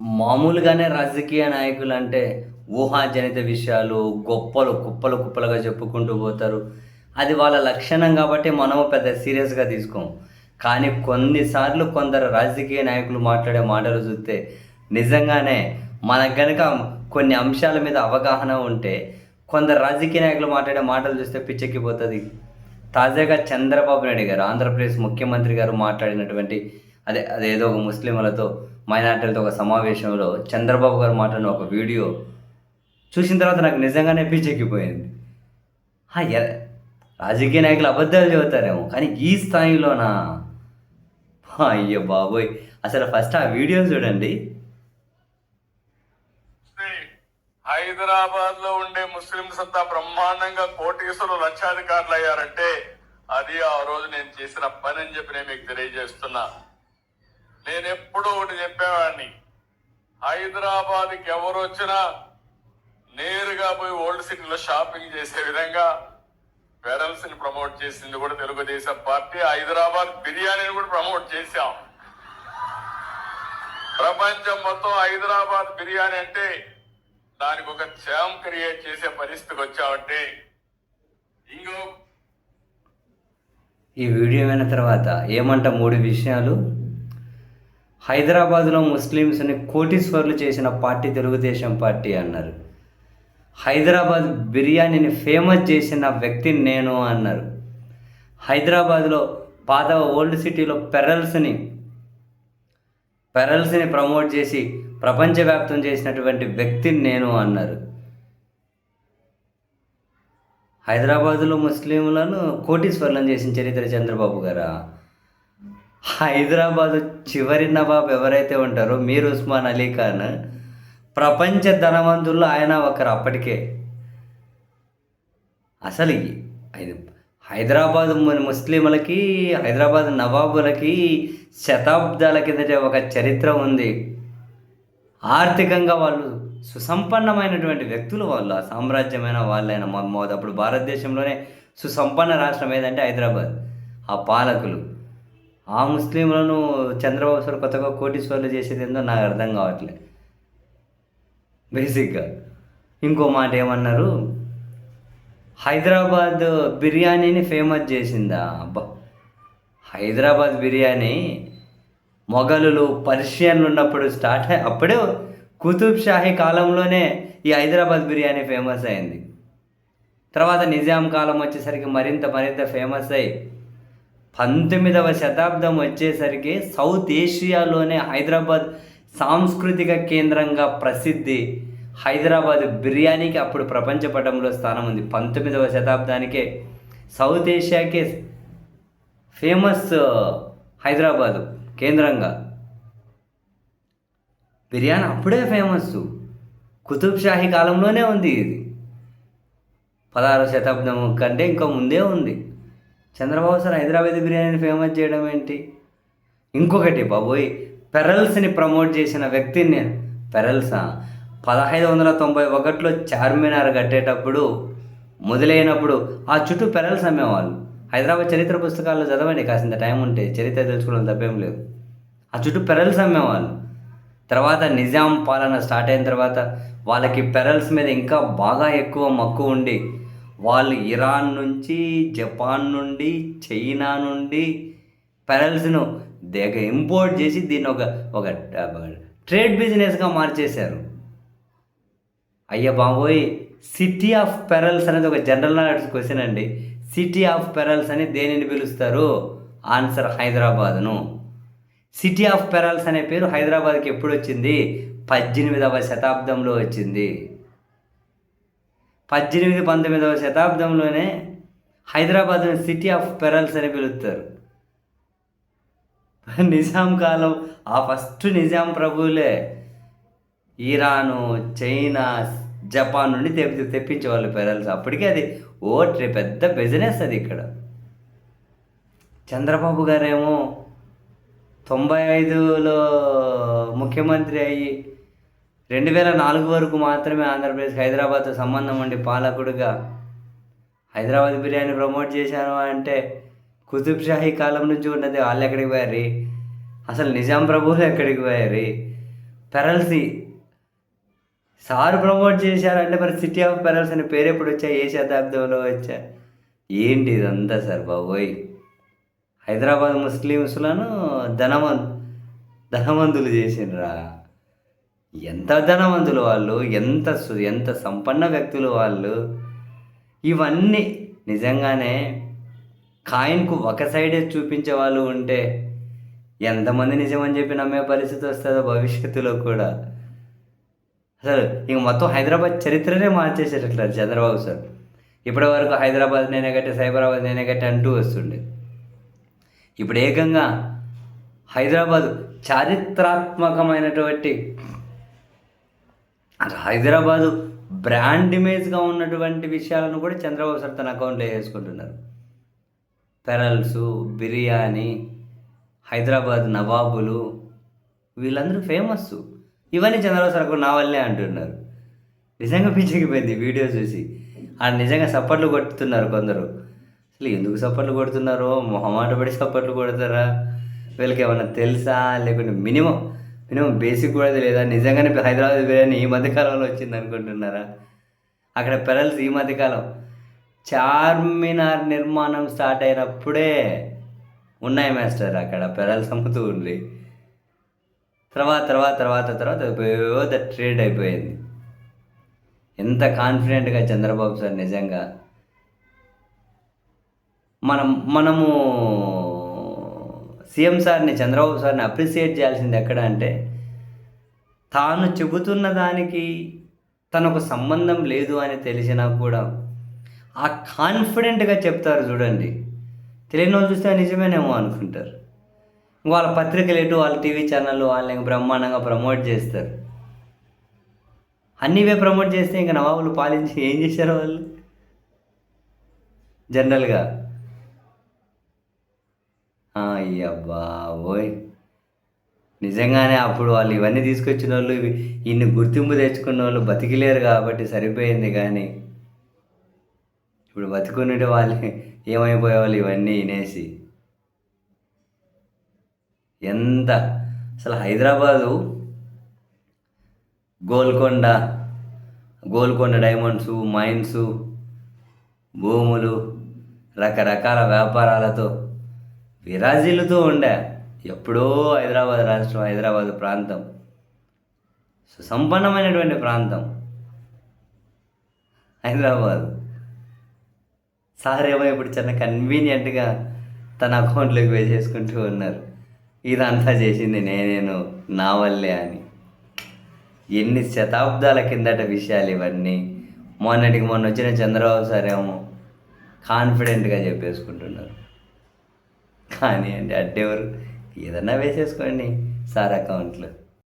మామూలుగానే రాజకీయ నాయకులు అంటే ఊహాజనిత విషయాలు గొప్పలు కుప్పలు కుప్పలుగా చెప్పుకుంటూ పోతారు. అది వాళ్ళ లక్షణం కాబట్టి మనము పెద్ద సీరియస్గా తీసుకోము కానీ కొన్నిసార్లు కొందరు రాజకీయ నాయకులు మాట్లాడే మాటలు చూస్తే నిజంగానే మనకు కనుక కొన్ని అంశాల మీద అవగాహన ఉంటే కొందరు రాజకీయ నాయకులు మాట్లాడే మాటలు చూస్తే పిచ్చెక్కిపోతుంది. తాజాగా చంద్రబాబు నాయుడు గారు ఆంధ్రప్రదేశ్ ముఖ్యమంత్రి గారు మాట్లాడినటువంటి అదే అదేదో ఒక ముస్లింలతో మైనార్టీలతో ఒక సమావేశంలో చంద్రబాబు గారు మాట్లాడిన ఒక వీడియో చూసిన తర్వాత నాకు నిజంగానే పిచ్చెక్కిపోయింది. రాజకీయ నాయకులు అబద్ధాలు చెబుతారేమో కానీ ఈ స్థాయిలోనా అయ్యో బాబోయ్. అసలు ఫస్ట్ ఆ వీడియో చూడండి. హైదరాబాద్లో ఉండే ముస్లింస్ అంతా బ్రహ్మాండంగా కోటీసులు లక్షాధికారులు అయ్యారంటే అది ఆ రోజు నేను చేసిన పని అని చెప్పి నేను మీకు తెలియజేస్తున్నా. నేను ఎప్పుడూ ఒకటి చెప్పేవాడిని. హైదరాబాద్కి ఎవరు వచ్చినా నేరుగా పోయి ఓల్డ్ సిటీలో షాపింగ్ చేసే విధంగా పెరల్స్ని ప్రమోట్ చేసింది కూడా తెలుగుదేశం పార్టీ. హైదరాబాద్ బిర్యానీని కూడా ప్రమోట్ చేశాం. ప్రపంచం మొత్తం హైదరాబాద్ బిర్యానీ అంటే దానికి ఒక ఛామ్ క్రియేట్ చేసే పరిస్థితికి వచ్చామంటే ఇంకో ఈ వీడియో విన్న తర్వాత ఏమంట మూడు విషయాలు? హైదరాబాద్లో ముస్లిమ్స్ని కోటీశ్వర్లు చేసిన పార్టీ తెలుగుదేశం పార్టీ అన్నారు. హైదరాబాద్ బిర్యానీని ఫేమస్ చేసిన వ్యక్తిని నేను అన్నారు. హైదరాబాద్లో పాత ఓల్డ్ సిటీలో పెరల్స్ని పెరల్స్ని ప్రమోట్ చేసి ప్రపంచవ్యాప్తం చేసినటువంటి వ్యక్తిని నేను అన్నారు. హైదరాబాదులో ముస్లింలను కోటీశ్వర్లను చేసిన చరిత్ర చంద్రబాబు గారా? హైదరాబాద్ చివరి నవాబ్ ఎవరైతే ఉంటారో మీర్ ఉస్మాన్ అలీ ఖాన్ ప్రపంచ ధనవంతుల్లో ఆయన ఒకరు అప్పటికే. అసలు ఈ- ఇది హైదరాబాద్ ముస్లింలకి హైదరాబాద్ నవాబులకి శతాబ్దాల కిందట ఒక చరిత్ర ఉంది. ఆర్థికంగా వాళ్ళు సుసంపన్నమైనటువంటి వ్యక్తులు వాళ్ళు ఆ సామ్రాజ్యమైన వాళ్ళైన మొదప్పుడు అప్పుడు భారతదేశంలోనే సుసంపన్న రాష్ట్రం ఏదంటే హైదరాబాద్. ఆ పాలకులు. ఆ ముస్లింలను చంద్రబాబు సార్ కొత్తగా కోటీశ్వర్లు చేసేది ఏందో నాకు అర్థం కావట్లే. బేసిక్గా ఇంకో మాట ఏమన్నారు? హైదరాబాద్ బిర్యానీని ఫేమస్ చేసిందా? అబ్బా. హైదరాబాద్ బిర్యానీ మొఘలులు పర్షియన్లు ఉన్నప్పుడు స్టార్ట్ అయ్యి అప్పుడే కుతుబ్ షాహీ కాలంలోనే ఈ హైదరాబాద్ బిర్యానీ ఫేమస్ అయింది. తర్వాత నిజాం కాలం వచ్చేసరికి మరింత మరింత ఫేమస్ అయ్యి పంతొమ్మిదవ శతాబ్దం వచ్చేసరికి సౌత్ ఏషియాలోనే హైదరాబాద్ సాంస్కృతిక కేంద్రంగా ప్రసిద్ధి హైదరాబాద్ బిర్యానీకి అప్పుడు ప్రపంచ పటంలో స్థానం ఉంది. పంతొమ్మిదవ శతాబ్దానికే సౌత్ ఏషియాకే ఫేమస్ హైదరాబాదు కేంద్రంగా. బిర్యానీ అప్పుడే ఫేమస్ కుతుబ్ షాహీ కాలంలోనే ఉంది ఇది. పదహారవ శతాబ్దం కంటే ఇంకా ముందే ఉంది. చంద్రబాబు సార్ హైదరాబాద్ బిర్యానీని ఫేమస్ చేయడం ఏంటి? ఇంకొకటి బాబోయ్ పెరల్స్ని ప్రమోట్ చేసిన వ్యక్తిని నేను. పెరల్సా? పదహైదు వందల తొంభై ఒకటిలో చార్మినార్ కట్టేటప్పుడు మొదలైనప్పుడు ఆ చుట్టూ పెరల్స్ అమ్మేవాళ్ళు. హైదరాబాద్ చరిత్ర పుస్తకాల్లో చదవండి కాసింత టైం ఉంటే. చరిత్ర తెలుసుకోవడం తప్పేం లేదు. ఆ చుట్టూ పెరల్స్ అమ్మేవాళ్ళు. తర్వాత నిజాం పాలన స్టార్ట్ అయిన తర్వాత వాళ్ళకి పెరల్స్ మీద ఇంకా బాగా ఎక్కువ మక్కువ ఉండి వాళ్ళు ఇరాన్ నుంచి జపాన్ నుండి చైనా నుండి పెరల్స్ను దేగ ఇంపోర్ట్ చేసి దీన్ని ఒక ఒక ట్రేడ్ బిజినెస్గా మార్చేశారు. అయ్య బాబోయ్ సిటీ ఆఫ్ పెరల్స్ అనేది ఒక జనరల్ నాలెడ్జ్ క్వశ్చన్ అండి. సిటీ ఆఫ్ పెరల్స్ అని దేనిని పిలుస్తారు? ఆన్సర్ హైదరాబాద్ను. సిటీ ఆఫ్ పెరల్స్ అనే పేరు హైదరాబాద్కి ఎప్పుడు వచ్చింది? పద్దెనిమిదవ శతాబ్దంలో వచ్చింది. పద్దెనిమిది పంతొమ్మిదవ శతాబ్దంలోనే హైదరాబాద్ను సిటీ ఆఫ్ పెరల్స్ అని పిలుస్తారు. నిజాం కాలం ఆ ఫస్ట్ నిజాం ప్రభువులే ఇరాను చైనా జపాన్ నుండి తెప్పి తెప్పించేవాళ్ళు పెరల్స్. అప్పటికే అది ఓట్రి పెద్ద బిజినెస్ అది ఇక్కడ. చంద్రబాబు గారేమో తొంభై ఐదులో ముఖ్యమంత్రి అయ్యి రెండు వేల నాలుగు వరకు మాత్రమే ఆంధ్రప్రదేశ్ హైదరాబాద్తో సంబంధం ఉండి పాలకుడుగా హైదరాబాద్ బిర్యానీ ప్రమోట్ చేశాను అంటే కుతుబ్ షాహీ కాలం నుంచి ఉన్నది వాళ్ళు ఎక్కడికి పోయారు? అసలు నిజాం ప్రభువులు ఎక్కడికి పోయారు? పెరల్సీ సార్ ప్రమోట్ చేశారంటే మరి సిటీ ఆఫ్ పెరల్స్ అనే పేరు ఎప్పుడు వచ్చా? ఏ శతాబ్దంలో వచ్చా? ఏంటి ఇదంతా సార్ బాబోయ్? హైదరాబాద్ ముస్లిమ్స్లను ధనవం ధనవంతులు చేసిండ్రా. ఎంత ధనవంతులు వాళ్ళు ఎంత సు- ఎంత సంపన్న వ్యక్తులు వాళ్ళు ఇవన్నీ నిజంగానే కాయిన్కు ఒక సైడే చూపించే వాళ్ళు ఉంటే ఎంతమంది నిజమని చెప్పి నమ్మే పరిస్థితి వస్తుందో భవిష్యత్తులో కూడా. అసలు ఇంక మొత్తం హైదరాబాద్ చరిత్రనే మార్చేసేటట్లేదు చంద్రబాబు సార్. ఇప్పటి వరకు హైదరాబాద్ నేనే కట్టి సైబరాబాద్ నేనే కట్టి అంటూ వస్తుండే. ఇప్పుడు ఏకంగా హైదరాబాద్ చారిత్రాత్మకమైనటువంటి హైదరాబాదు బ్రాండ్ ఇమేజ్గా ఉన్నటువంటి విషయాలను కూడా చంద్రబాబు సార్ తన అకౌంట్లో వేసుకుంటున్నారు. పెరల్స్ బిర్యానీ హైదరాబాద్ నవాబులు వీళ్ళందరూ ఫేమస్ ఇవన్నీ చంద్రబాబు సార్ నా వల్లే అంటున్నారు. నిజంగా పిచ్చికిపోయింది వీడియో చూసి. ఆ నిజంగా సప్పట్లు కొడుతున్నారు కొందరు. అసలు ఎందుకు సప్పట్లు కొడుతున్నారో? మొహమాట పడి సప్పట్లు కొడతారా? వీళ్ళకి ఏమైనా తెలుసా? లేకుంటే మినిమం మినిమం బేసిక్ కూడా తెలియదా? నిజంగానే హైదరాబాద్ బిర్యానీ ఈ మధ్యకాలంలో వచ్చింది అనుకుంటున్నారా? అక్కడ పెరల్స్ ఈ మధ్యకాలం చార్మినార్ నిర్మాణం స్టార్ట్ అయినప్పుడే ఉన్నాయి మాస్టర్ అక్కడ పెరల్స్ అమ్ముతూ ఉండి. తర్వాత తర్వాత తర్వాత తర్వాత పెద్ద ట్రేడ్ అయిపోయింది. ఎంత కాన్ఫిడెంట్గా చంద్రబాబు సార్ నిజంగా? మనం మనము సీఎం సార్ని చంద్రబాబు సార్ని అప్రిసియేట్ చేయాల్సింది ఎక్కడ అంటే తాను చెబుతున్న దానికి తనకు సంబంధం లేదు అని తెలిసినా కూడా ఆ కాన్ఫిడెంట్గా చెప్తారు చూడండి. తెలియని వాళ్ళు చూస్తే నిజమేనేమో అనుకుంటారు. వాళ్ళ పత్రికలు ఎటు వాళ్ళ టీవీ ఛానళ్ళు వాళ్ళని బ్రహ్మాండంగా ప్రమోట్ చేస్తారు. అన్నీవే ప్రమోట్ చేస్తే ఇంకా నవాబులు పాలించి ఏం చేశారు వాళ్ళు? జనరల్గా. అయ్యబ్బా ఓయ్. నిజంగానే అప్పుడు వాళ్ళు ఇవన్నీ తీసుకొచ్చిన వాళ్ళు ఇవి ఇన్ని గుర్తింపు తెచ్చుకున్న వాళ్ళు బతికిలేరు కాబట్టి సరిపోయింది కానీ. ఇప్పుడు బతుకున్నట్టు వాళ్ళు ఏమైపోయేవాళ్ళు ఇవన్నీ వినేసి. ఎంత అసలు హైదరాబాదు గోల్కొండ గోల్కొండ డైమండ్స్ మైన్స్ భూములు రకరకాల వ్యాపారాలతో విరాజిల్లుతూ ఉండే ఎప్పుడో హైదరాబాద్ రాష్ట్రం హైదరాబాద్ ప్రాంతం. సుసంపన్నమైనటువంటి ప్రాంతం. హైదరాబాద్. సార్ ఏమో ఇప్పుడు చాలా కన్వీనియంట్గా తన అకౌంట్లోకి వేసేసుకుంటూ ఉన్నారు. ఇదంతా చేసింది నేనేను నా వల్లే అని. ఎన్ని శతాబ్దాల కిందట విషయాలు ఇవన్నీ. మొన్నటికి మొన్న వచ్చిన చంద్రబాబు సార్ ఏమో కాన్ఫిడెంట్గా చెప్పేసుకుంటున్నారు. కానీ అంటే అడ్డెవరు? ఏదన్నా వేసేసుకోండి సార్ అకౌంట్లో.